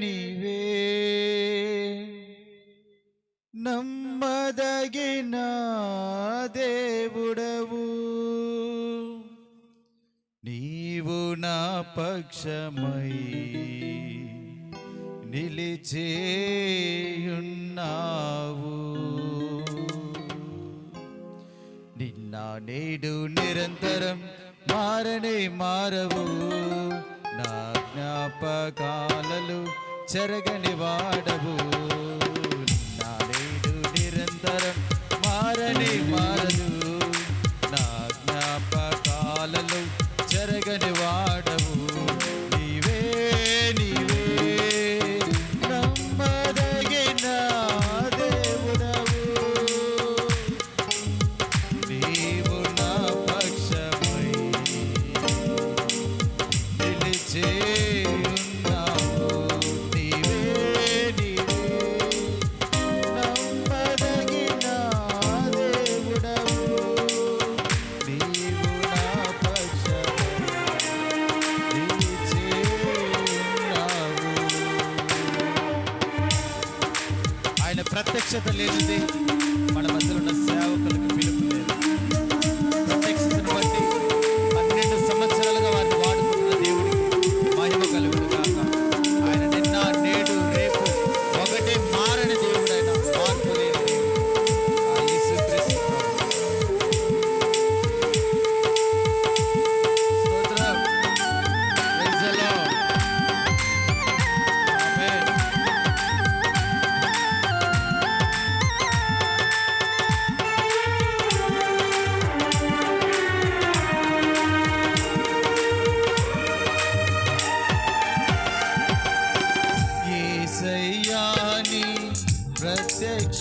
నీవే నమ్మదగిన దేవుడవు నీవు నా పక్షమై నిలిచేయున్నావు నిన్న నేడు నిరంతరం మారనే మారవు నా జ్ఞాపకాలలు చెరగని వాడవు నిన్న నేడు నిరంతరం మారనే మారదు ప్రత్యక్షత లేనిది మన మధ్యలో ఉన్న సేవకులకు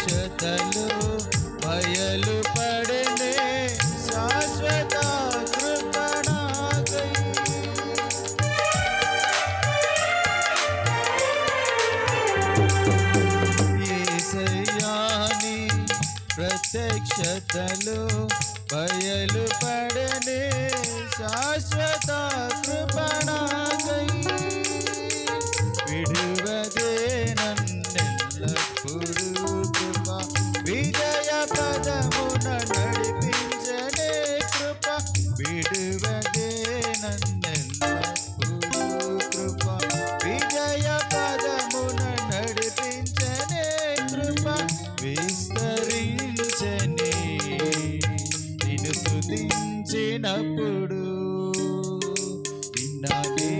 ప్రత్యక్షతలు బయలు పడనే శాశ్వత కృపణాకై ఏసయ్యాని ప్రత్యక్షతలు బయలు విడువదే నన్నెల్లప్పుడూ కృప. విజయ పదమున నడిపించనే కృప. విస్తరించనే నిన్ను స్థుతించినప్పుడు నిన్ననే